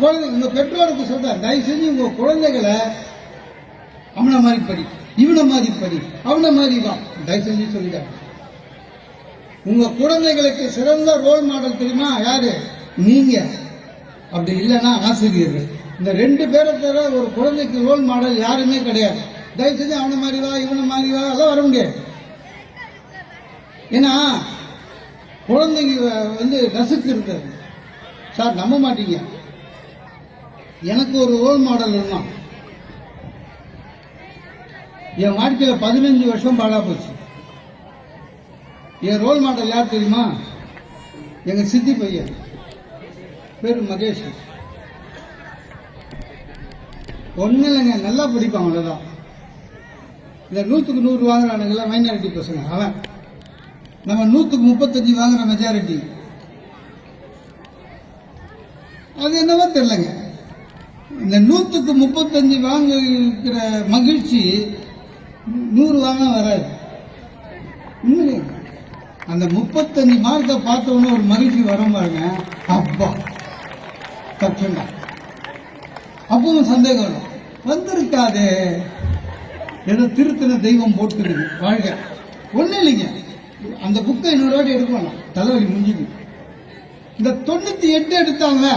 குழந்தை உங்க பெற்றோருக்கு சொல்றேன் தயவு செஞ்சு உங்க குழந்தைகளை அவனை மாதிரி படி இவனை மாதிரி படி அவனை மாதிரி வா. தயவு செஞ்சு சொல்லிட்டாங்க உங்க குழந்தைகளுக்கு சிறந்த ரோல் மாடல் தெரியுமா? யாரு? நீங்க. அப்படி இல்லைன்னா ஆசிரியர்கள். இந்த ரெண்டு பேரை தவிர ஒரு குழந்தைக்கு ரோல் மாடல் யாருமே கிடையாது. தயவு செஞ்சு அவனை மாதிரி வா இவனை மாதிரி வா அதெல்லாம் வர முடியாது. ஏன்னா குழந்தைங்க வந்து நசுக்கு இருக்கிறது. சார் நம்ப மாட்டீங்க. எனக்கு ஒரு ரோல் மாடல் இருந்தான் என் வாழ்க்கையில பதினஞ்சு வருஷம் பாழா போச்சு. என் ரோல் மாடல் யார் தெரியுமா? எங்க சித்தி பையன். பேரு மகேஷ். ஒன்றும் இல்லைங்க நல்லா படிப்பான் அவ்வளோதான் இந்த நூற்றுக்கு நூறு வாங்குறானுங்களா மைனாரிட்டி பசங்க. அவன். நம்ம நூற்றுக்கு முப்பத்தஞ்சு வாங்குற மெஜாரிட்டி அது என்னவோ தெரிலங்க இந்த நூற்றுக்கு முப்பத்தஞ்சு வாங்குகிற மகிழ்ச்சி நூறு வாங்க வராது. அந்த முப்பத்தஞ்சு மார்க்கை பார்த்தோன்னே ஒரு மகிழ்ச்சி வரும் பாருங்க. அப்பா. தப்புண்டா அப்பவும் சந்தேகம் வரும். வந்திருக்காது. ஏதோ திருத்தின தெய்வம் போட்டுக்குது. வாழ்க. ஒன்றும் இல்லைங்க. அந்த புக்கை இன்னொரு வாட்டி எடுக்கணும். தலைவலி முடிஞ்சுது. இந்த தொண்ணூத்தி எட்டு எடுத்தாங்க.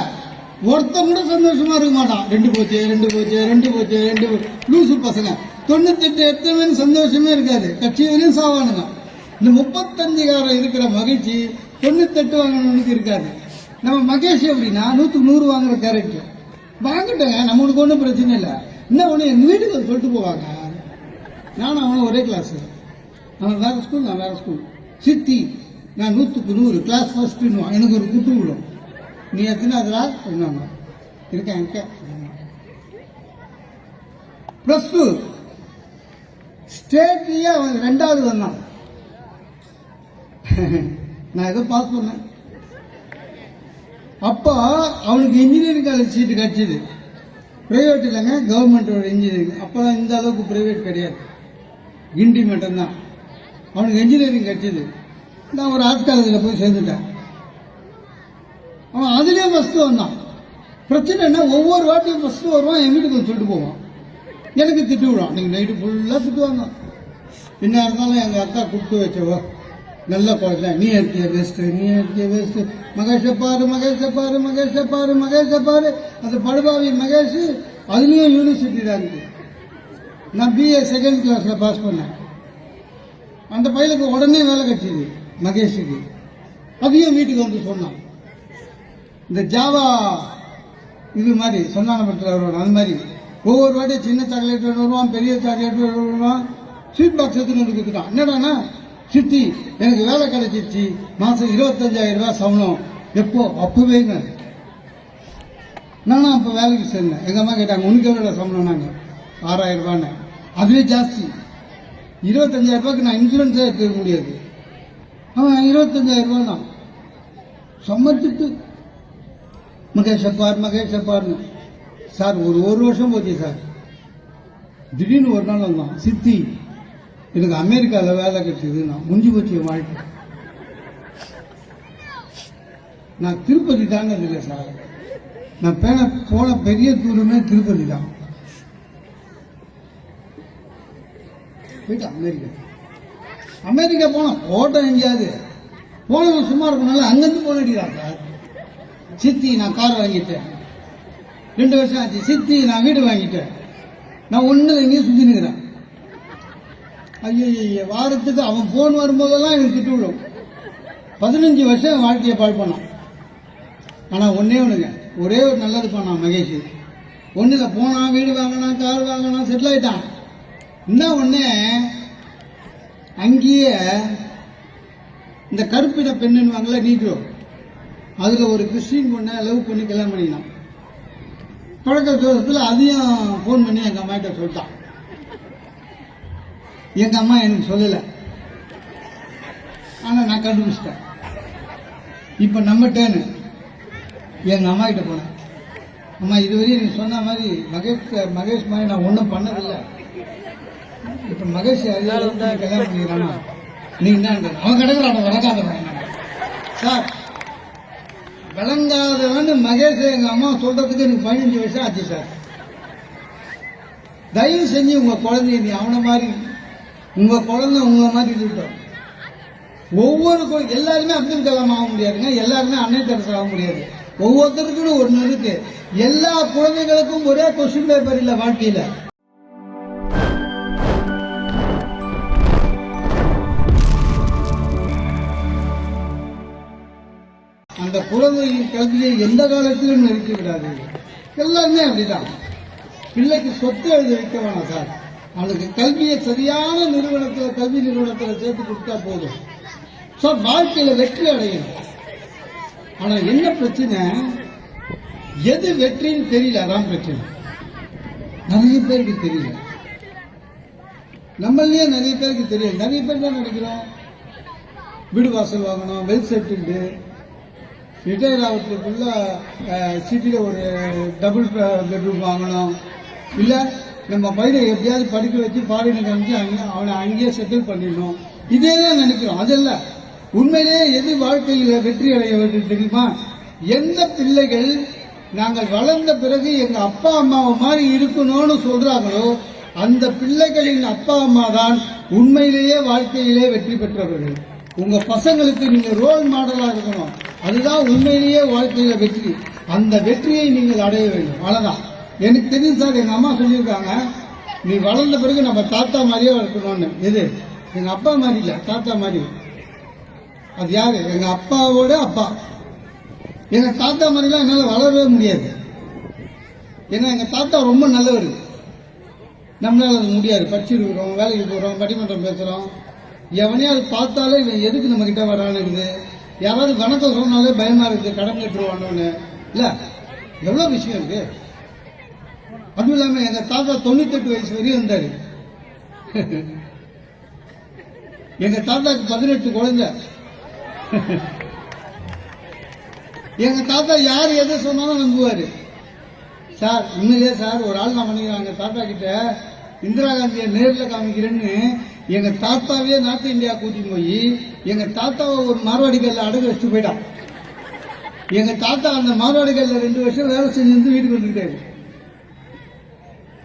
ஒருத்தன் கூட சந்தோஷமா இருக்க மாட்டான். ரெண்டு போச்சு ரெண்டு போச்சு ரெண்டு போச்சு ரெண்டு லூசு பசங்க. தொண்ணூத்தெட்டு எத்தனை சந்தோஷமே இருக்காது. கட்சி வரையும் சாவானுங்க. இந்த முப்பத்தஞ்சுகாரம் இருக்கிற மகிழ்ச்சி தொண்ணூத்தெட்டு வாங்கினவனுக்கு இருக்காது. நம்ம மகேஷ் எப்படின்னா நூற்றுக்கு நூறு வாங்குற கேரக்டர் வாங்கிட்டேங்க நம்மளுக்கு ஒன்றும் பிரச்சனை இல்லை. இன்னும் ஒன்று எங்கள் வீட்டுக்கு சொல்லிட்டு போவாங்க. நானும் அவனும் ஒரே கிளாஸ் அவன் வேறு ஸ்கூல் நான் வேறு ஸ்கூல் சித்தி நான் நூற்றுக்கு நூறு. கிளாஸ் ஃபஸ்ட்டுன்னு எனக்கு ஒரு குத்து விடும். நீ எத்தனை சொன்னாங்க? இருக்கேன் இருக்கேன் ப்ளஸ் டூ ஸ்டேட்லேயே அவன் ரெண்டாவது வந்தான். நான் ஏதோ பாஸ் பண்ணேன். அப்போ அவனுக்கு இன்ஜினியரிங் காலேஜ் சீட்டு கிடச்சிது. ப்ரைவேட் இல்லைங்க கவர்மெண்ட்டோட இன்ஜினியரிங் அப்போ இந்த அளவுக்கு ப்ரைவேட் கிடையாது. கிண்டி மட்டும்தான். அவனுக்கு இன்ஜினியரிங் கிடச்சிது. நான் ஒரு ஆர்ட்ஸ் காலேஜில் போய் சேர்ந்துட்டேன். அவன் அதுலேயே ஃபஸ்ட்டு வந்தான். பிரச்சனை என்ன? ஒவ்வொரு வாட்டியும் ஃபஸ்ட்டு வருவான் என் வீட்டுக்கு வந்து சொல்லிட்டு போவான். எனக்கு திட்டு விடுவான். நீங்கள் நைட்டு ஃபுல்லாக திட்டுவாங்க என்ன இருந்தாலும் எங்கள் அக்கா கொடுத்து வச்சவோ. நல்ல குழந்தை நீ எடுத்திய வேஸ்ட்டு நீ எடுத்திய வேஸ்ட்டு மகேஷை பாரு மகேஷை பாரு மகேஷை பாரு மகேஷை பாரு. அந்த படுபாவி மகேஷ் அதுலேயும் யூனிவர்சிட்டி தான் இருக்குது நான் பிஏ செகண்ட் கிளாஸில் பாஸ் பண்ணேன். அந்த பையனுக்கு உடனே வேலை கிடைச்சிது மகேஷுக்கு. அதையும் வீட்டுக்கு வந்து சொன்னான். இந்த ஜாவா இது மாதிரி சொன்னானபுரத்தில் வருவான் அந்த மாதிரி. ஒவ்வொரு வாட்டியும் சின்ன சாக்லேட் வருவான் பெரிய சாக்லேட் வருவான் ஸ்வீட் பாக்ஸ் எடுத்துன்னு வந்து கொடுத்துட்டான். என்னடாண்ணா சித்தி எனக்கு வேலை கிடைச்சிருச்சு. மாதம் இருபத்தஞ்சாயிரம் ரூபாய் சம்பளம். எப்போ? அப்போவேங்க நானும் அப்போ வேலைக்கு சேர்ந்தேன். எங்கள் அம்மா கேட்டாங்க உனக்கு எவ்வளோ சம்பளம் நாங்கள் ஆறாயிரம் ரூபான்னு. அதுவே ஜாஸ்தி. இருபத்தஞ்சாயிரம் ரூபாய்க்கு நான் இன்சூரன்ஸே எடுத்துக்க முடியாது. அவன் இருபத்தஞ்சாயிரம் ரூபா தான் மகேஷ் அப்பார் மகேஷ் அப்பார்னு சார் ஒரு ஒரு வருஷம் போச்சு சார். திடீர்னு ஒரு நாள் வந்தான் சித்தி. எனக்கு அமெரிக்காவில் வேலை கிடைச்சது நான் முடிஞ்சு போச்சு வாழ்க்கை. நான் திருப்பதி தாங்க இல்லை சார். நான் பேன போன பெரிய தூரமே திருப்பதி தான். போயிட்டு அமெரிக்கா. அமெரிக்கா போனோம் ஓட்டம் எங்கேயாவது? போனவன் சும்மா இருக்கனால அங்கேருந்து போனடிடா சார். சித்தி நான் கார் வாங்கிட்டேன். ரெண்டு வருஷம் ஆச்சு. சித்தி நான் வீடு வாங்கிட்டேன். நான் ஒன்று எங்கேயும் சுற்றி நிற்கிறேன் ஐயோ வாரத்துக்கு அவன் ஃபோன் வரும்போதெல்லாம் எனக்கு திட்டு விடும் பதினஞ்சு வருஷம் என் வாழ்க்கையை பால் பண்ணான். ஆனால் ஒன்றே ஒன்றுங்க ஒரே ஒரு நல்லது பண்ணான் மகேஷ். ஒன்றில் போனான் வீடு வாங்கினான் கார் வாங்கினான் செட்டில் ஆயிட்டான். இன்னும் ஒன்று அங்கேயே இந்த கருப்பிட பெண்ணுன்னு நீக்கிறோம் அதில் ஒரு கிறிஸ்டின் பொண்ணை லவ் பண்ணி கல்யாணம் பண்ணிக்கினான். பழக்க தோஷத்தில் அதையும் ஃபோன் பண்ணி எங்கள் அம்மா கிட்ட சொல்லிட்டான். எங்கள் அம்மா எனக்கு சொல்லலை. ஆனால் நான் கண்டுபிடிச்சிட்டேன். இப்போ நம்ம டேனு எங்கள் அம்மா கிட்ட போனேன் அம்மா இதுவரையும் நீ சொன்ன மாதிரி மகேஷ் மகேஷ் மாதிரி நான் ஒன்றும் பண்ணதில்லை. இப்போ மகேஷ் எல்லாரும் கல்யாணம் பண்ணிக்கிறானா? நீ என்ன அவன் கிடக்குறான் வடக்காத சார். விளங்காதவன் மகேஷ் எங்க அம்மா சொல்றதுக்கு எனக்கு பதினஞ்சு வயசு ஆச்சு சார். தயவு செஞ்சு உங்க குழந்தைய நீ அவனை மாதிரி உங்க குழந்தை உங்களை மாதிரி இருக்கட்டும் ஒவ்வொரு எல்லாருமே அப்துல் கலாம் ஆக முடியாதுங்க. எல்லாருமே அன்னை தெரசா ஆக முடியாது. ஒவ்வொருத்தருக்கும் ஒன்று இருக்கு. எல்லா குழந்தைகளுக்கும் ஒரே கொஸ்டின் பேப்பர் இல்லை வாழ்க்கையில். அந்த குழந்தையின் கல்வியை எந்த காலத்திலும் நிறுத்தி விடாதீர்கள் எல்லாருமே அப்படிதான். பிள்ளைக்கு சொத்து எழுதி வைக்க வேணாம் சார். அவனுக்கு கல்வியை சரியான நிறுவனத்தில் கல்வி நிறுவனத்தில் சேர்த்து கொடுத்தா போதும். ஸோ வாழ்க்கையில் வெற்றி அடையணும். ஆனால் என்ன பிரச்சனை? எது வெற்றின்னு தெரியல அதான் பிரச்சனை. நிறைய பேருக்கு தெரியல. நம்மளே நிறைய பேருக்கு தெரியல. நிறைய பேர் தான் நினைக்கிறோம்? வீடு வாசல் வாங்கணும் வெல் செட்டில்டு ரிட்டையர் ஆகிறதுக்குள்ள சிட்டியில் ஒரு டபுள் பெட்ரூம் வாங்கணும். இல்லை நம்ம பையனை எப்படியாவது படிக்க வச்சு ஃபாரினுக்கு அனுப்பிச்சு அங்கே அவனை அங்கேயே செட்டில் பண்ணிடணும். இதே தான் நினைக்கிறோம். அதல்ல உண்மையிலேயே எது வாழ்க்கையில் வெற்றி அடைய வேண்டும் தெரியுமா? எந்த பிள்ளைகள் நாங்கள் வளர்ந்த பிறகு எங்கள் அப்பா அம்மாவை மாதிரி இருக்கணும்னு சொல்கிறாங்களோ அந்த பிள்ளைகளின் அப்பா அம்மா தான் உண்மையிலேயே வாழ்க்கையிலே வெற்றி பெற்றவர்கள். உங்கள் பசங்களுக்கு நீங்கள் ரோல் மாடலாக இருக்கணும். அதுதான் உண்மையிலேயே வாழ்க்கையில வெற்றி. அந்த வெற்றியை நீங்கள் அடைய வேண்டும். அவ்வளோதான் எனக்கு தெரியும் சார் எங்கள் அம்மா சொல்லியிருக்காங்க நீ வளர்ந்த பிறகு நம்ம தாத்தா மாதிரியே வளர்க்கணும்னு. எது? எங்கள் அப்பா மாதிரி இல்லை தாத்தா மாதிரி அது யார்? எங்கள் அப்பாவோட அப்பா. எங்கள் தாத்தா மாதிரிலாம் என்னால் வளரவே முடியாது. ஏன்னா எங்கள் தாத்தா ரொம்ப நல்லவர். நம்மளால் அது முடியாது. படிச்சிருக்கிறோம் வேலைக்கு போகிறோம் பட்டிமன்றம் பேசுகிறோம் எவனையாவது பார்த்தாலே இவன் எதுக்கு நம்மக்கிட்ட வரான்னு இருக்குது? யாராவது வணக்கம் சொன்னாலே பயமா இருக்கு கடன் கட்டுருவானோன்னு இல்லை எவ்வளோ விஷயம் இருக்கு? அதுவும் இல்லாமல் எங்கள் தாத்தா தொண்ணூத்தெட்டு வயசு வரையும் இருந்தாரு. எங்கள் தாத்தாக்கு பதினெட்டு குழந்தை. எங்க தாத்தா யார் எதை சொன்னாலும் நம்புவாரு. சார் உண்மையிலே சார் ஒரு ஆள் நான் பண்ணிக்கிறேன். எங்க தாத்தா கிட்ட இந்திரா காந்தியை நேரில் காமிக்கிறேன்னு எங்க தாத்தாவே நார்த் இந்தியா கூட்டிட்டு போய் எங்க தாத்தாவை ஒரு மார்வாடிகள்ல அடகு வச்சுட்டு போயிட்டான். எங்க தாத்தா அந்த மார்வாடிகள்ல ரெண்டு வருஷம் வேலை செஞ்சு வீட்டுக்கு வந்துட்டாரு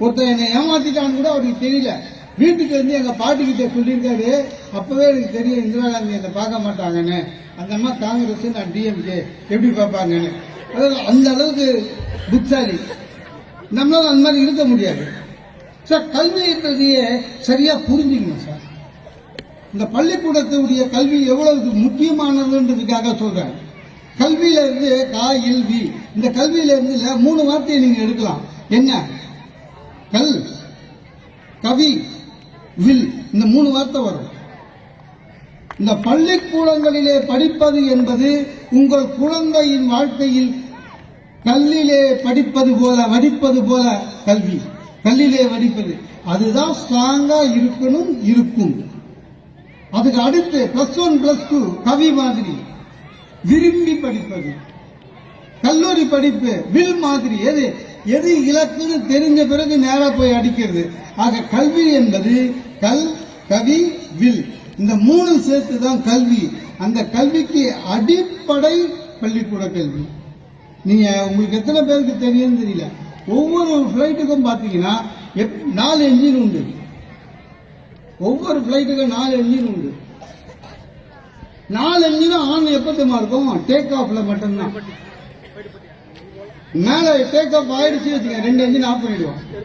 ஒருத்தர் என்னை ஏமாத்திட்டான்னு கூட அவருக்கு தெரியல. வீட்டுக்கு வந்து எங்க பாட்டி கிட்ட சொல்லியிருக்காரு அப்பவே எனக்கு தெரியும் இந்திரா காந்தி என்னை பார்க்க மாட்டாங்கன்னு. அந்த அம்மா காங்கிரஸ் நான் டிஎம்கே எப்படி பார்ப்பாங்கன்னு? அதாவது அந்த அளவுக்கு புத்தாலி நம்மளால அந்த மாதிரி இருக்க முடியாது. சார் கல்வின்றதையே சரியா புரிஞ்சுக்கணும் சார். இந்த பள்ளிக்கூடத்துடைய கல்வி எவ்வளவு முக்கியமானதுன்றதுக்காக சொல்றேன். கல்வியில இருந்து கா இல் வி. இந்த கல்வியில இருந்து மூணு வார்த்தையை நீங்க எடுக்கலாம். என்ன? கல் கவி வில். இந்த மூணு வார்த்தை வரும். இந்த பள்ளிக்கூடங்களிலே படிப்பது என்பது உங்கள் குழந்தையின் வாழ்க்கையில் கல்லிலே படிப்பது போல வடிப்பது போல கல்வி. கல்லிலே வடிப்பது. அதுதான் ஸ்ட்ராங்கா இருக்கணும் இருக்கும். அதுக்கு அடுத்து பிளஸ் ஒன் பிளஸ் டூ கவி மாதிரி. விரும்பி படிப்பது. கல்லூரி படிப்பு வில் மாதிரி. எது எது இலக்குன்னு தெரிஞ்ச பிறகு நேரா போய் அடிக்கிறது. ஆக கல்வி என்பது கல் கவி வில். இந்த மூணு சேர்த்து தான் கல்வி. அந்த கல்விக்கு அடிப்படை பள்ளிக்கூட கல்வி. நீங்க உங்களுக்கு எத்தனை பேருக்கு தெரியும்னு தெரியல? ஒவ்வொரு ஃப்ளைட்டுக்கும் பார்த்தீங்கன்னா எப்- நாலு என்ஜின் உண்டு. ஒவ்வொரு ஃப்ளைட்டுக்கும் நாலு என்ஜின் உண்டு. நாலு என்ஜினும் ஆன் எப்பத்துமா இருக்கும்? டேக் ஆஃப்ல மட்டும்தான். மேல டேக் ஆஃப் ஆயிடுச்சு வச்சுக்க ரெண்டு என்ஜின் ஆஃப் பண்ணிடுவோம்.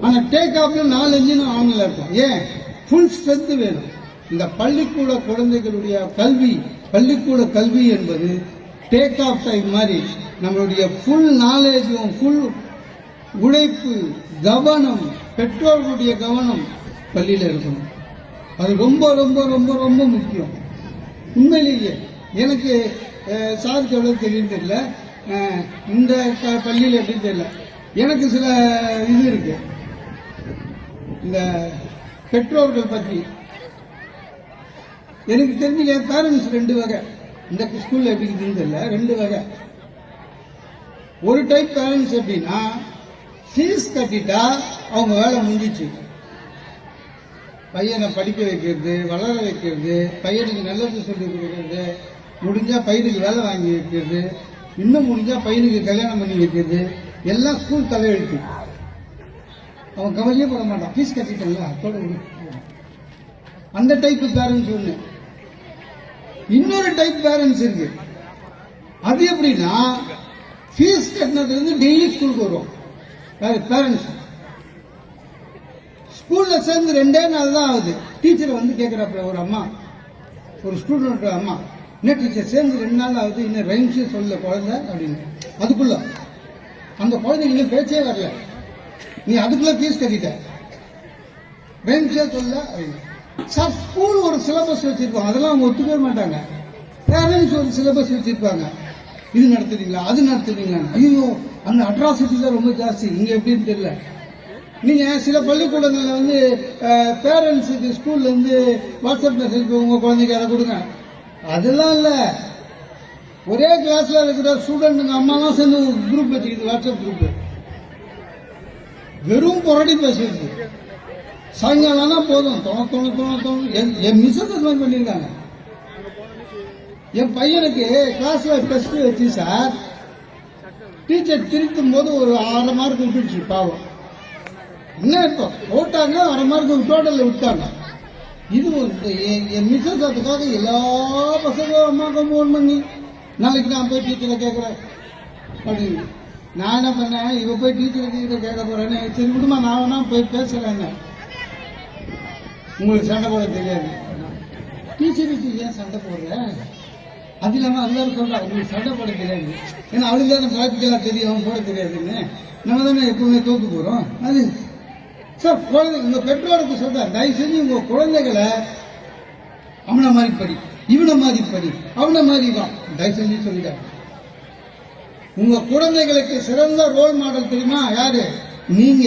ஆனா டேக் ஆஃப்ல நாலு என்ஜினும் ஆன்ல இருக்கும் ஏன்? ஃபுல் ஸ்ட்ரென்த் வேணும். இந்த பள்ளிக்கூட குழந்தைகளுடைய கல்வி பள்ளிக்கூட கல்வி என்பது டேக் ஆஃப் டைம் மாதிரி நம்மளுடைய ஃபுல் நாலேஜும் ஃபுல் உழைப்பு கவனம் பெற்றோர்களுடைய கவனம் பள்ளியில் இருக்கணும். அது ரொம்ப ரொம்ப ரொம்ப ரொம்ப முக்கியம். உண்மையிலேயே எனக்கு அஹ், சாருக்கு எவ்வளோ தெரியும் தெரியல. இந்த பள்ளியில் எப்படின்னு தெரியல. எனக்கு சில இது இருக்கு. இந்த பெற்றோர்கள் பற்றி எனக்கு தெரிஞ்சு பேரண்ட்ஸ் ரெண்டு வகை. இந்த ஸ்கூலில் எப்படி இருக்குதுன்னு தெரியல. ரெண்டு வகை. ஒரு டைப் பேரண்ட்ஸ் எப்படின்னா ஃபீஸ் கட்டிட்டா அவங்க வேலை முடிஞ்சிச்சு. பையனை படிக்க வைக்கிறது வளர வைக்கிறது பையனுக்கு நல்லது சொல்லி கொடுக்கறது முடிஞ்சால் பையனுக்கு வேலை வாங்கி வைக்கிறது இன்னும் முடிஞ்சால் பையனுக்கு கல்யாணம் பண்ணி வைக்கிறது எல்லாம் ஸ்கூல் தலையெழுத்து. அவன் கவலையே போட மாட்டான். ஃபீஸ் கட்டிட்டல அதோட அந்த டைப் பேரண்ட்ஸ் ஒன்று இன்னொரு டைப் பேரண்ட்ஸ் இருக்கு. அது எப்படின்னா ஃபீஸ் கட்டினதுலேருந்து டெய்லி ஸ்கூலுக்கு வரும். பேரண்ட்ஸ் ஸ்கூலில் சேர்ந்து ரெண்டே நாள் தான் ஆகுது. டீச்சர் வந்து கேட்குறாப்புல ஒரு அம்மா. ஒரு ஸ்டூடெண்ட் அம்மா. என்ன டீச்சர் சேர்ந்து ரெண்டு நாள் ஆகுது. இன்னும் ரைம்ஸே சொல்ல குழந்தை அப்படின்னு. அதுக்குள்ள. அந்த குழந்தைங்க இன்னும் பேச்சே வரல. நீ அதுக்குள்ள ஃபீஸ் கட்டிட்ட. ரைம்ஸே சொல்ல அப்படின்னு. சார் ஸ்கூல் ஒரு சிலபஸ் வச்சிருப்பாங்க அதெல்லாம் அவங்க ஒத்துக்கவே மாட்டாங்க. பேரண்ட்ஸ் ஒரு சிலபஸ் வச்சிருப்பாங்க. இது நடத்துறீங்களா அது நடத்துறீங்களா? ஐயோ அந்த அட்ராசிட்டி தான் ரொம்ப ஜாஸ்தி. இங்க எப்படின்னு தெரியல. நீங்க சில பள்ளிக்கூடங்களில் வந்து பேரண்ட்ஸுக்கு ஸ்கூல்ல இருந்து வாட்ஸ்அப் மெசேஜ் உங்க குழந்தைக்கு அதை கொடுங்க. அதெல்லாம் இல்ல. ஒரே கிளாஸ்ல இருக்கிற ஸ்டூடெண்ட்டுங்க அம்மாலாம் சேர்ந்து ஒரு குரூப் வச்சுக்கிது வாட்ஸ்அப் குரூப் வெறும் புரடி பேசுறது சாயங்காலம் போதும். தோண தோண தோண தோண. என் என் மிஸ்ஸஸ் பண்ணியிருக்காங்க. என் பையனுக்கு கிளாஸ்ல டெஸ்ட் வச்சு சார் டீச்சர் திருத்தும் போது ஒரு அரை மார்க் விட்டுச்சு பாவம். என்ன இப்போ? போட்டாங்க அரை மார்க் டோட்டலில் விட்டாங்க. இது ஒரு என் என் மிஸ்ஸஸ் அதுக்காக எல்லா பசங்களும் அம்மாவுக்கும் ஃபோன் பண்ணி நாளைக்கு நான் போய் டீச்சரை கேட்குறேன். அப்படின்னு. நான் என்ன பண்ணேன்? இவ போய் டீச்சர் கிட்ட கேட்க போறேன்னு சரி விடுமா நான் வேணா போய் பேசுறேன் உங்களுக்கு சண்டை போட தெரியாது. டீச்சருக்கு ஏன் சண்டை போடுறேன் அது இல்லாமல் எல்லாரும் சொல்றா உங்களுக்கு சண்டை போட தெரியாது. ஏன்னா அவளுக்கு தானே ப்ராக்டிக்கலாக தெரியும் அவன் போட தெரியாதுன்னு. நம்ம தானே எப்பவுமே தோக்கு போகிறோம் அது சார் குழந்தை உங்கள் பெற்றோருக்கு சொல்கிறேன் தயவு செஞ்சு உங்கள் குழந்தைகளை அவனை மாதிரி படி இவனை மாதிரி படி அவனை மாதிரி தான் தயவு செஞ்சு சொல்லிட்டாங்க உங்க குழந்தைகளுக்கு சிறந்த ரோல் மாடல் தெரியுமா? யாரு? நீங்க.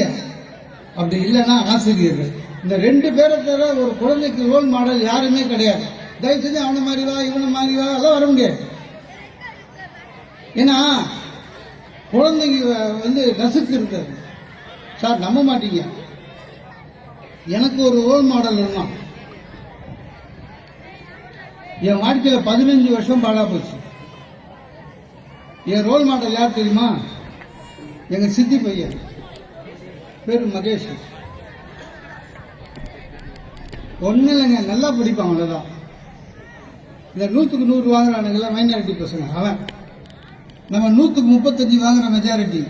அப்படி இல்லைன்னா ஆசிரியர்கள். இந்த ரெண்டு பேரை தவிர ஒரு குழந்தைக்கு ரோல் மாடல் யாருமே கிடையாது. தயவு செஞ்சு அவனை மாதிரி வா இவனை மாதிரி வா எல்லாம் வர முடியாது. ஏன்னா குழந்தைங்க வந்து நசுக்கு இருக்கிறது சார் நம்ப மாட்டீங்க. எனக்கு ஒரு ரோல் மாடல் இருந்தான் என் வாழ்க்கையில் பதினஞ்சு வருஷம் பாழா போச்சு. என் ரோல் மாடல் யார் தெரியுமா? எங்க சித்தி பையன். பேரு மகேஷ். ஒன்றும் இல்லைங்க நல்லா படிப்பான் அவ்வளோதான் இந்த நூற்றுக்கு நூறு வாங்குறானுங்கள மைனாரிட்டி பசங்க அவன். நம்ம நூற்றுக்கு முப்பத்தஞ்சு வாங்குற மெஜாரிட்டி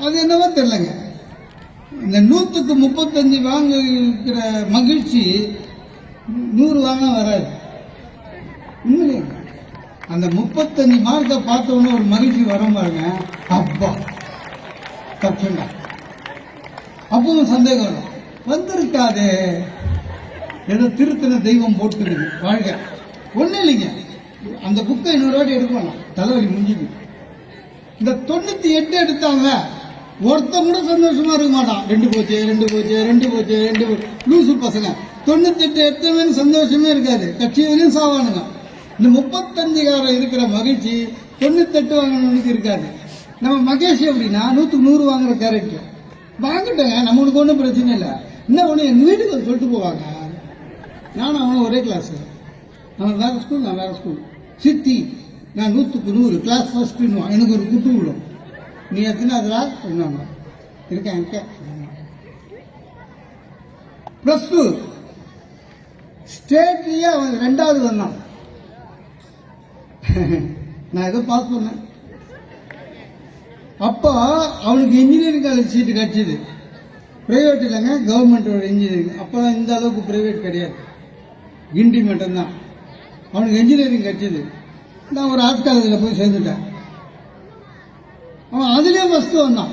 அது என்னவோ தெரிலங்க இந்த நூற்றுக்கு முப்பத்தஞ்சு வாங்குகிற மகிழ்ச்சி நூறு வாங்க வராது. அந்த முப்பத்தஞ்சு மார்க்கை பார்த்த ஒரு மகிழ்ச்சி வரும் பாருங்க. அப்பா. தப்புங்க. அப்பவும் சந்தேகம் வரும். வந்திருக்காதே. ஏதோ திருத்தின தெய்வம் போட்டுருக்கு வாழ்க. ஒன்றும் இல்லைங்க. அந்த புக்கை இன்னொரு வாட்டி எடுக்கலாம் தலைவலி முடிஞ்சுது இந்த தொண்ணூத்தி எட்டு எடுத்தாங்க. ஒருத்தன் கூட சந்தோஷமா இருக்க மாட்டான். ரெண்டு போச்சு ரெண்டு போச்சு ரெண்டு போச்சு ரெண்டு போச்சு லூசு பசங்க. தொண்ணூத்தி எட்டு எடுத்தவன் சந்தோஷமே இருக்காது. கட்சியிலையும் சாவானுங்க. இந்த முப்பத்தஞ்சு காரம் இருக்கிற மகிழ்ச்சி தொண்ணூத்தெட்டு வாங்கினவனுக்கு இருக்காது. நம்ம மகேஷ் எப்படின்னா நூற்றுக்கு நூறு வாங்குற கேரக்டர் வாங்கிட்டேங்க நம்மளுக்கு ஒன்றும் பிரச்சனை இல்லை. இன்னும் ஒன்று எங்கள் வீட்டுக்கு சொல்லிட்டு போவாங்க. நானும் அவனும் ஒரே கிளாஸ் அவன் வேறு ஸ்கூல் நான் வேறு ஸ்கூல் சித்தி நான் நூற்றுக்கு நூறு கிளாஸ் ஃபஸ்ட்டுன்னு எனக்கு ஒரு குட்டு விடும் நீ எத்தனாவதுரா சொன்னாங்க இருக்கேன் இருக்கேன். ப்ளஸ் டூ ஸ்டேட்லேயே அவன் ரெண்டாவது வந்தான். நான் ஏதோ பாஸ் பண்ணேன். அப்போ அவனுக்கு இன்ஜினியரிங் காலேஜ் சீட்டு கிடைச்சிது. பிரைவேட் இல்லைங்க கவர்மெண்ட்டோட இன்ஜினியரிங் அப்போ இந்த அளவுக்கு ப்ரைவேட் கிடையாது. கிண்டி மட்டும்தான். அவனுக்கு இன்ஜினியரிங் கிடைச்சிது நான் ஒரு ஆர்ட்ஸ் காலேஜில் போய் சேர்ந்துட்டேன். அவன் அதுலேயே ஃபஸ்ட்டு வந்தான்.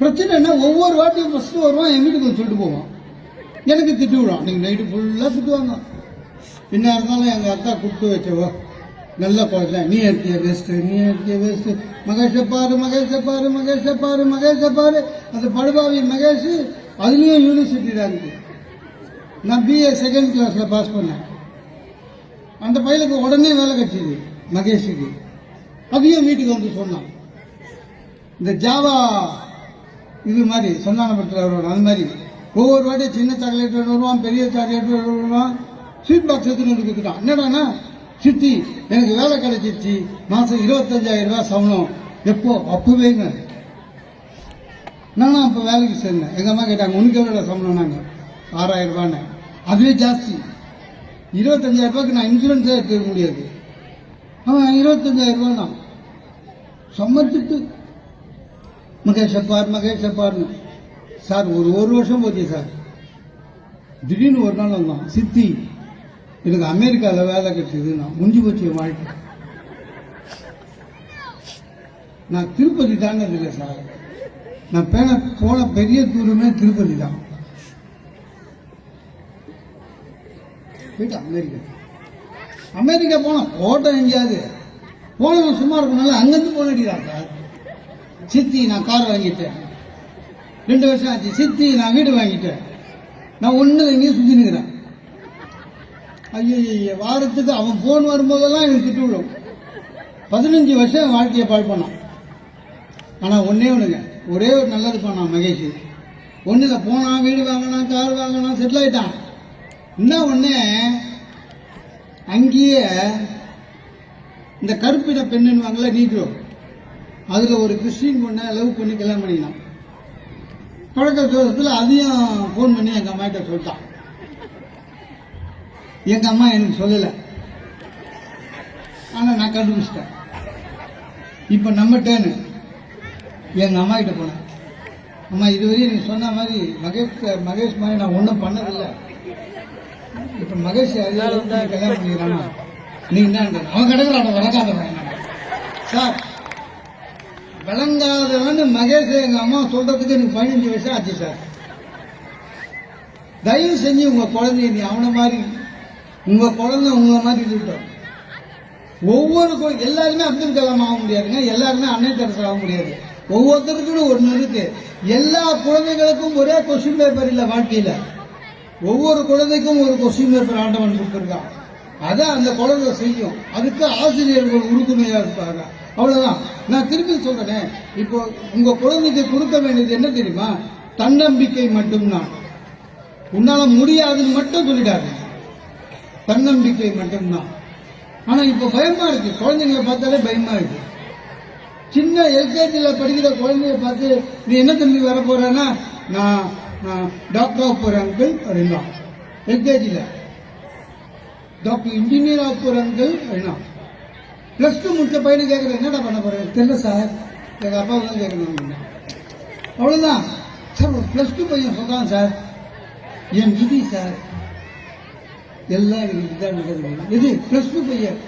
பிரச்சனை என்ன? ஒவ்வொரு வாட்டியும் ஃபஸ்ட்டு வருவான் என் வீட்டுக்கு சொல்லிட்டு போவான். எனக்கு திட்டு விடுவான். நீங்கள் நைட்டு ஃபுல்லாக திட்டுவாங்க. என்ன இருந்தாலும் எங்கள் அத்தா கூப்பிட்டு வச்சவோ நல்ல குழந்தை நீ எடுத்திய வேஸ்ட்டு நீ எடுத்திய வேஸ்ட்டு மகேஷை பாரு மகேஷை பாரு மகேஷை பாரு மகேஷை பாரு. அந்த படுபாவி மகேஷ் அதுலேயும் யூனிவர்சிட்டி தான் இருக்குது நான் பிஏ செகண்ட் கிளாஸில் பாஸ் பண்ணேன். அந்த பையனுக்கு உடனே வேலை கிடச்சிது மகேஷுக்கு. அதையும் வீட்டுக்கு வந்து சொன்னான். இந்த ஜாவா இது மாதிரி சொன்னான படத்தில் வருவான் அது மாதிரி. ஒவ்வொரு வாட்டியும் சின்ன சாக்லேட் வருவான் பெரிய சாக்லேட் வருவான். ஸ்வீட் பாக்ஸ் எடுத்துன்னு வந்து கொடுத்துட்டான் என்னடான்னா சித்தி எனக்கு வேலை கிடைச்சிருச்சு. மாதம் இருபத்தஞ்சாயிரம் ரூபாய் சம்பளம். எப்போ? அப்பவேங்க நானும் அப்போ வேலைக்கு சேர்ந்தேன். எங்கள் அம்மா கேட்டாங்க உனக்கு எவ்வளோ சம்பளம்? நாங்கள் ஆறாயிரம் ரூபான்னு அதுவே ஜாஸ்தி. இருபத்தஞ்சாயிரம் ரூபாய்க்கு நான் இன்சூரன்ஸே எடுத்துக்க முடியாது. அவன் இருபத்தஞ்சாயிரம் ரூபா தான். சம்மதிட்டு மகேஷ் அப்பார் மகேஷ் அப்பார்னு. சார் ஒரு ஒரு வருஷம் போச்சு சார். திடீர்னு ஒரு நாள் வந்தான். சித்தி எனக்கு அமெரிக்காவில் வேலை கிடைச்சது. நான் முடிஞ்சு போச்சு என் வாழ்க்கை. நான் திருப்பதி தானே இல்லை சார். நான் பேன போன பெரிய தூரமே திருப்பதி தான். போயிட்டு அமெரிக்கா. அமெரிக்கா போனோம் ஓட்டம் எங்கேயாவது போனவன் சும்மா இருக்கனால அங்கேருந்து போனடிதான் சார் சித்தி நான் கார் வாங்கிட்டேன். ரெண்டு வருஷம் ஆச்சு. சித்தி நான் வீடு வாங்கிட்டேன். நான் ஒன்று எங்கேயும் சுற்றி நிற்கிறேன் ஐயோ வாரத்துக்கு அவன் ஃபோன் வரும்போதெல்லாம் எனக்கு திட்டு விடும் பதினஞ்சு வருஷம் என் வாழ்க்கையை பால் பண்ணான். ஆனால் ஒன்றே ஒன்றுங்க ஒரே ஒரு நல்லது பண்ணான் மகேஷ். ஒன்றில் போனான் வீடு வாங்கினான் கார் வாங்கினான் செட்டில் ஆகிட்டான் இன்னும் ஒன்று அங்கேயே இந்த கருப்பிட பெண்ணுன்னு நீக்கிறோ அதில் ஒரு கிறிஸ்டின் பொண்ணை லவ் பண்ணி கல்யாணம் பண்ணிக்கலாம். தொடக்க தூரத்தில் அதையும் ஃபோன் பண்ணி எங்கள் அம்மா கிட்ட சொல்லிட்டான். எங்கள் அம்மா எனக்கு சொல்லலை. ஆனால் நான் கண்டுபிடிச்சிட்டேன். இப்போ நம்ம டேனு எங்கள் அம்மா கிட்ட போனேன். அம்மா இதுவரையும் நீ சொன்ன மாதிரி மகேஷ் மகேஷ் மாதிரி நான் ஒன்றும் பண்ணதில்லை. இப்போ மகேஷ் கல்யாணம் பண்ணிக்கிறானா நீ என்ன அவன் கிடக்குறான் விளங்காதவன் சார் விளங்காதவன் மகேஷ் எங்கள் அம்மா சொல்றதுக்கு எனக்கு பதினஞ்சு வருஷம் ஆச்சு சார். தயவு செஞ்சு உங்க குழந்தைய நீ அவனை மாதிரி உங்க குழந்தை உங்களை மாதிரி இருக்கட்டும். ஒவ்வொரு எல்லாருமே அப்துல் கலாம் ஆக முடியாதுங்க. எல்லாருமே அன்னை தெரசா ஆக முடியாது. ஒவ்வொருத்தருக்கும் ஒன்று இருக்கு. எல்லா குழந்தைகளுக்கும் ஒரே கொஸ்டின் பேப்பர் இல்லை வாழ்க்கையில. ஒவ்வொரு குழந்தைக்கும் ஒரு கொஸ்டின் பேப்பர் ஆண்டவன் கொடுத்துருக்கான். அதை அந்த குழந்தை செய்யும். அதுக்கு ஆசிரியர்கள் உறுதுணையாக இருப்பாங்க. அவ்வளவுதான். நான் திரும்பி சொல்றேன் இப்போ உங்க குழந்தைக்கு கொடுக்க வேண்டியது என்ன தெரியுமா? தன்னம்பிக்கை மட்டும்தான். உன்னால முடியாதுன்னு மட்டும் சொல்லிடாது. தன்னம்பிக்கை மட்டும்தான். ஆனா இப்ப பயமா இருக்கு. குழந்தைங்களை பார்த்தாலே பயமா இருக்கு. சின்ன எல்கேஜியில் படிக்கிற குழந்தைய பார்த்து நீ என்ன தம்பி வர போறேன்னா நான் டாக்டர் ஆஃப் போறேன் அங்கிள் அப்படின்னா எல்கேஜியில் டாக்டர் இன்ஜினியர் ஆஃப் போற அங்கிள் அப்படின்னா ப்ளஸ் டூ முடிச்ச பையனை கேட்குறேன் என்னடா பண்ண போகிறேன் தெரியல சார் எங்கள் அப்பாவை தான் கேட்கணும் அப்படின்னா அவ்வளோதான் சார் ஒரு ப்ளஸ் டூ பையன் சொல்கிறான் சார் என் விதி சார் எல்லாம் எனக்கு இதுதான் நடக்குது இது ப்ளஸ் டூ பையன்.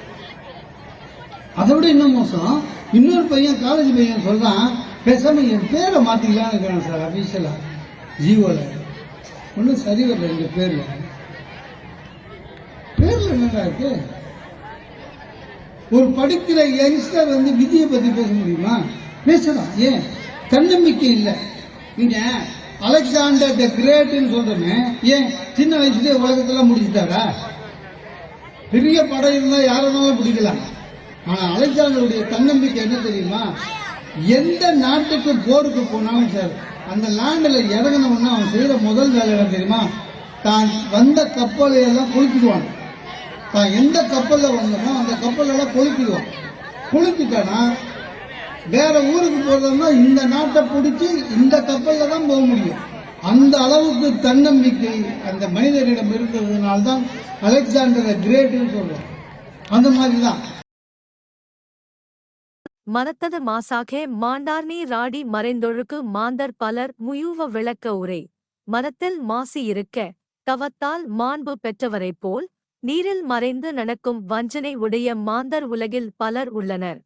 அதை விட இன்னும் மோசம். இன்னொரு பையன் காலேஜ் பையன் சொல்கிறான் பேசாமல் என் பேரை மாத்திக்கலாம்னு இருக்கிறான் சார் அஃபீஷியலாக ஜீவோல. ஒன்றும் சரி வரல எங்கள் பேரில். பேரில் என்னடா இருக்கு? ஒரு படிக்கிற யங்ஸ்டர் வந்து விதியை பற்றி பேச முடியுமா? பேசலாம் ஏன்? தன்னம்பிக்கை இல்லை. நீங்கள் அலெக்சாண்டர் த கிரேட்னு சொல்றோமே ஏன்? சின்ன வயசுலேயே உலகத்தெல்லாம் முடிச்சுட்டாரா? பெரிய படம் இருந்தால் யாருனாலும் பிடிக்கலாம். ஆனால் அலெக்சாண்டருடைய தன்னம்பிக்கை என்ன தெரியுமா? எந்த நாட்டுக்கு போருக்கு போனாலும் சார். அந்த லேண்டில் இறங்கினவொன்னா அவன் செய்கிற முதல் வேலை என்ன தெரியுமா? தான் வந்த கப்பலையெல்லாம் கொளுத்திடுவான். தான் எந்த கப்பலில் வந்தோமோ அந்த கப்பலெல்லாம் கொளுத்திடுவான். கொளுத்திட்டானா வேற ஊருக்கு போறதுன்னா இந்த நாட்டை பிடிச்சி இந்த கப்பலில் தான் போக முடியும். அந்த அளவுக்கு தன்னம்பிக்கை அந்த மனிதரிடம் இருந்ததுனால தான் அலெக்சாண்டர் கிரேட்டுன்னு சொல்றோம் அந்த மாதிரி தான் மனத்தது மாசாகே மாண்டார்னி ராடி மறைந்தொழுக்கு மாந்தர் பலர் முயூவ விளக்க உரை. மனத்தில் மாசி இருக்க தவத்தால் மாண்பு பெற்றவரைப் போல் நீரில் மறைந்து நடக்கும் வஞ்சனை உடைய மாந்தர் உலகில் பலர் உள்ளனர்.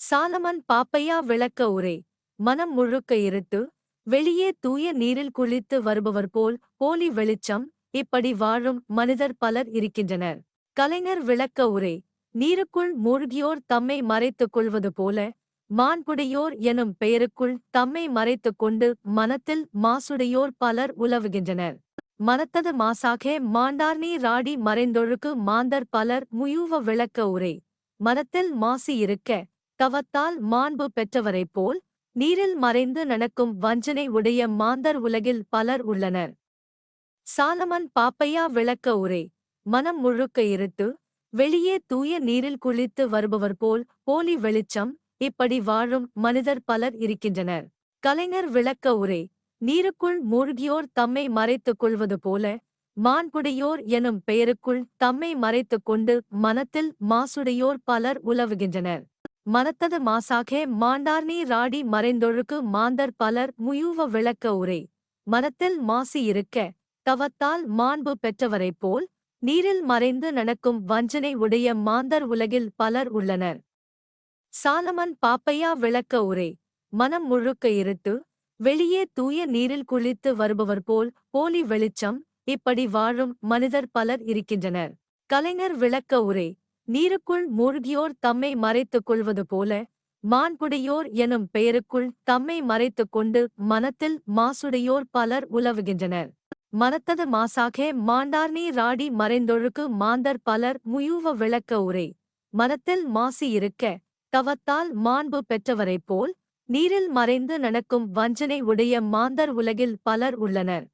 சாலமன் பாப்பையா விளக்க உரை. மனம் முழுக்க இருட்டு வெளியே தூய நீரில் குளித்து வருபவர் போல் போலி வெளிச்சம் இப்படி வாழும் மனிதர் பலர் இருக்கின்றனர். கலைஞர் விளக்க உரை. நீருக்குள் மூழ்கியோர் தம்மை மறைத்துக் கொள்வது போல மாண்புடையோர் எனும் பெயருக்குள் தம்மை மறைத்துக் கொண்டு மனத்தில் மாசுடையோர் பலர் உலவுகின்றனர். மனத்தது மாசாகே மாண்டார்னி ராடி மறைந்தொழுக்கு மாந்தர் பலர் முயூவ விளக்க உரை. மனத்தில் மாசி இருக்க தவத்தால் மாண்பு பெற்றவரைப் போல் நீரில் மறைந்து நடக்கும் வஞ்சனை உடைய மாந்தர் உலகில் பலர் உள்ளனர். சாலமன் பாப்பையா விளக்க உரை. மனம் முழுக்க இருட்டு வெளியே தூய நீரில் குளித்து வருபவர் போல் போலி வெளிச்சம் இப்படி வாழும் மனிதர் பலர் இருக்கின்றனர். கலைஞர் விளக்க உரை நீருக்குள் மூழ்கியோர் தம்மை மறைத்துக் கொள்வது போல மான்புடையோர் எனும் பெயருக்குள் தம்மை மறைத்துக் கொண்டு மனத்தில் மாசுடையோர் பலர் உலவுகின்றனர். மனத்தது மாசாகே மாண்டார்னி ராடி மறைந்தொழுக்கு மாந்தர் பலர் முயூவ விளக்க உரை மனத்தில் மாசி இருக்க தவத்தால் மாண்பு பெற்றவரைப் போல் நீரில் மறைந்து நடக்கும் வஞ்சனை உடைய மாந்தர் உலகில் பலர் உள்ளனர். சாலமன் பாப்பையா விளக்க உரை மனம் முழுக்க இருட்டு வெளியே தூய நீரில் குளித்து வருபவர் போல் போலி வெளிச்சம் இப்படி வாழும் மனிதர் பலர் இருக்கின்றனர். கலைஞர் விளக்க உரை நீருக்குள் மூழ்கியோர் தம்மை மறைத்துக் கொள்வது போல மான்புடையோர் எனும் பெயருக்குள் தம்மை மறைத்துக் கொண்டு மனத்தில் மாசுடையோர் பலர் உலவுகின்றனர். மனத்தது மாசாகே மாண்டார்னி ராடி மறைந்தொழுக்கு மாந்தர் பலர் முயூவ விளக்க உரை. மனத்தில் மாசி இருக்க தவத்தால் மாண்பு பெற்றவரைப் போல் நீரில் மறைந்து நடக்கும் வஞ்சனை உடைய மாந்தர் உலகில் பலர் உள்ளனர்.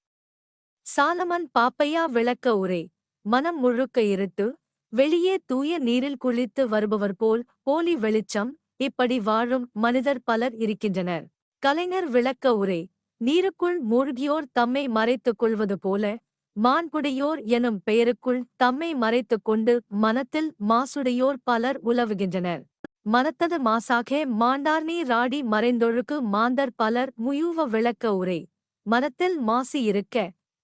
சாலமன் பாப்பையா விளக்க உரை. மனம் முழுக்க இருட்டு வெளியே தூய நீரில் குளித்து வருபவர் போல் போலி வெளிச்சம் இப்படி வாழும் மனிதர் பலர் இருக்கின்றனர். கலைஞர் விளக்க உரை. நீருக்குள் மூழ்கியோர் தம்மை மறைத்துக் கொள்வது போல மான்குடையோர் எனும் பெயருக்குள் தம்மை மறைத்துக் கொண்டு மனத்தில் மாசுடையோர் பலர் உலவுகின்றனர். மனத்தது மாசாகே மாண்டார்னி ராடி மறைந்தொழுக்கு மாந்தர் பலர் முயூவ விளக்க உரை. மனத்தில் மாசி இருக்க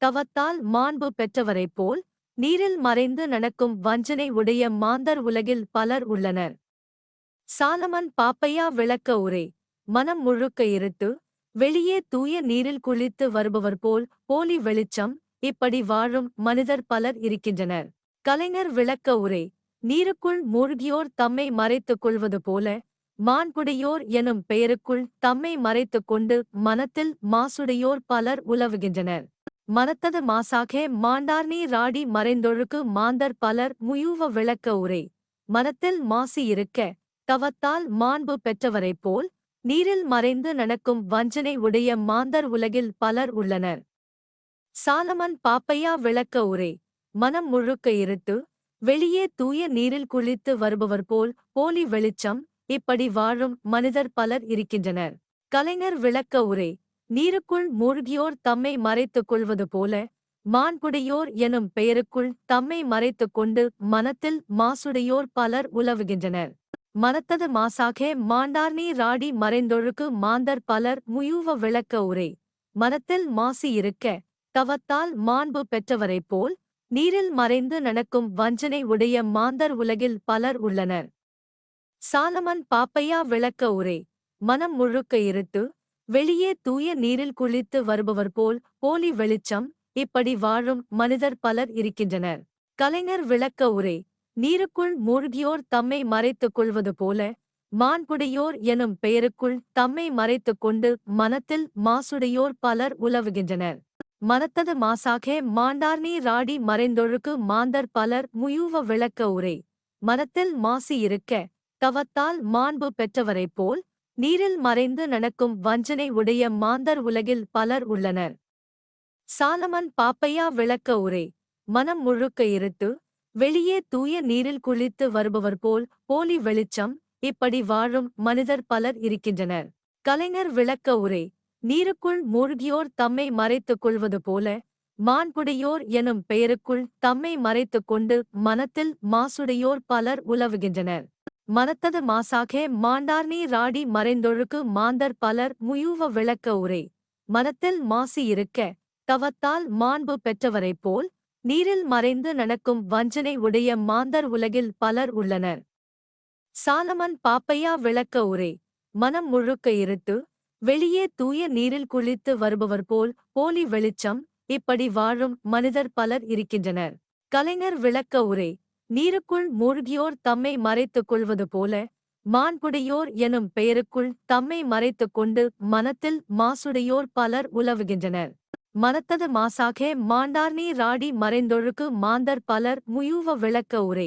தவத்தால் மாண்பு பெற்றவரைப் போல் நீரில் மறைந்து நடக்கும் வஞ்சனை உடைய மாந்தர் உலகில் பலர் உள்ளனர். சாலமன் பாப்பையா விளக்க உரை. மனம் முழுக்க இருட்டு வெளியே தூய நீரில் குளித்து வருபவர் போல் போலி வெளிச்சம் இப்படி வாழும் மனிதர் பலர் இருக்கின்றனர். கலைஞர் விளக்க உரை நீருக்குள் மூழ்கியோர் தம்மை மறைத்துக் கொள்வது போல மான்புடையோர் எனும் பெயருக்குள் தம்மை மறைத்துக் கொண்டு மனத்தில் மாசுடையோர் பலர் உலவுகின்றனர். மனத்தது மாசாகே மாண்டார்னி ராடி மறைந்தொழுக்கு மாந்தர் பலர் முயூவ விளக்க உரை மனத்தில் மாசி இருக்க தவத்தால் மாண்பு பெற்றவரைப் போல் நீரில் மறைந்து நடக்கும் வஞ்சனை உடைய மாந்தர் உலகில் பலர் உள்ளனர். சாலமன் பாப்பையா விளக்க உரை. மனம் முழுக்க இருட்டு வெளியே தூய நீரில் குளித்து வருபவர் போல் போலி வெளிச்சம் இப்படி வாழும் மனிதர் பலர் இருக்கின்றனர். கலைஞர் விளக்க உரை. நீருக்குள் மூழ்கியோர் தம்மை மறைத்துக் கொள்வது போல மான்புடையோர் எனும் பெயருக்குள் தம்மை மறைத்துக் கொண்டு மனத்தில் மாசுடையோர் பலர் உலவுகின்றனர். மனத்தது மாசாகே மாண்டார்னி ராடி மறைந்தொழுக்கு மாந்தர் பலர் முயூவ விளக்க உரை. மனத்தில் மாசி இருக்க தவத்தால் மாண்பு பெற்றவரைப் போல் நீரில் மறைந்து நடக்கும் வஞ்சனை உடைய மாந்தர் உலகில் பலர் உள்ளனர். சாலமன் பாப்பையா விளக்க உரை. மனம் முழுக்க இருட்டு வெளியே தூய நீரில் குளித்து வருபவர் போல் போலி வெளிச்சம் இப்படி வாழும் மனிதர் பலர் இருக்கின்றனர். கலைஞர் விளக்க உரை. நீருக்குள் மூழ்கியோர் தம்மை மறைத்துக் கொள்வது போல மாண்புடையோர் எனும் பெயருக்குள் தம்மை மறைத்துக் கொண்டு மனத்தில் மாசுடையோர் பலர் உலவுகின்றனர். மனத்தது மாசாகே மாண்டார்னி ராடி மறைந்தொழுக்கு மாந்தர் பலர் முயூவ விளக்க உரை. மனத்தில் மாசி இருக்க தவத்தால் மாண்பு பெற்றவரைப் போல் நீரில் மறைந்து நடக்கும் வஞ்சனை உடைய மாந்தர் உலகில் பலர் உள்ளனர். சாலமன் பாப்பையா விளக்க உரை. மனம் முழுக்க இருட்டு வெளியே தூய நீரில் குளித்து வருபவர் போல் போலி வெளிச்சம் இப்படி வாழும் மனிதர் பலர் இருக்கின்றனர். கலைஞர் விளக்க உரை நீருக்குள் மூழ்கியோர் தம்மை மறைத்துக் கொள்வது போல மான்புடையோர் எனும் பெயருக்குள் தம்மை மறைத்துக் கொண்டு மனத்தில் மாசுடையோர் பலர் உலவுகின்றனர். மனத்தது மாசாகே மாண்டார்னி ராடி மறைந்தொழுக்கு மாந்தர் பலர் முயூவ விளக்க உரை மனத்தில் மாசி இருக்க தவத்தால் மாண்பு பெற்றவரைப் போல் நீரில் மறைந்து நடக்கும் வஞ்சனை உடைய மாந்தர் உலகில் பலர் உள்ளனர். சாலமன் பாப்பையா விளக்க உரை. மனம் முழுக்க இருட்டு வெளியே தூய நீரில் குளித்து வருபவர் போல் போலி வெளிச்சம் இப்படி வாழும் மனிதர் பலர் இருக்கின்றனர். கலைஞர் விளக்க உரை. நீருக்குள் மூழ்கியோர் தம்மை மறைத்துக் கொள்வது போல மான்புடையோர் எனும் பெயருக்குள் தம்மை மறைத்துக் கொண்டு மனத்தில் மாசுடையோர் பலர் உலவுகின்றனர். மனத்தது மாசாகே மாண்டார்னி ராடி மறைந்தொழுக்கு மாந்தர் பலர் முயூவ விளக்க உரை.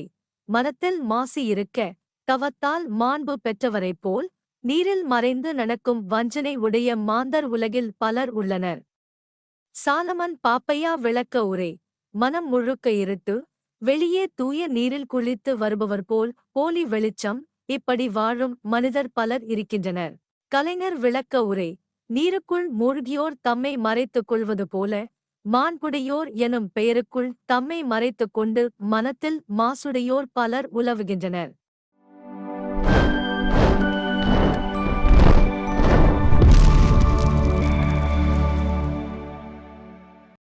மனத்தில் மாசி இருக்க தவத்தால் மாண்பு பெற்றவரைப் போல் நீரில் மறைந்து நடக்கும் வஞ்சனை உடைய மாந்தர் உலகில் பலர் உள்ளனர். சாலமன் பாப்பையா விளக்க உரை. மனம் முழுக்க இருட்டு வெளியே தூய நீரில் குளித்து வருபவர் போல் போலி வெளிச்சம் இப்படி வாழும் மனிதர் பலர் இருக்கின்றனர். கலைஞர் விளக்க உரை. நீருக்குள் மூழ்கியோர் தம்மை மறைத்துக் கொள்வது போல மான்புடையோர் எனும் பெயருக்குள் தம்மை மறைத்துக் கொண்டு மனத்தில் மாசுடையோர் பலர் உலவுகின்றனர்.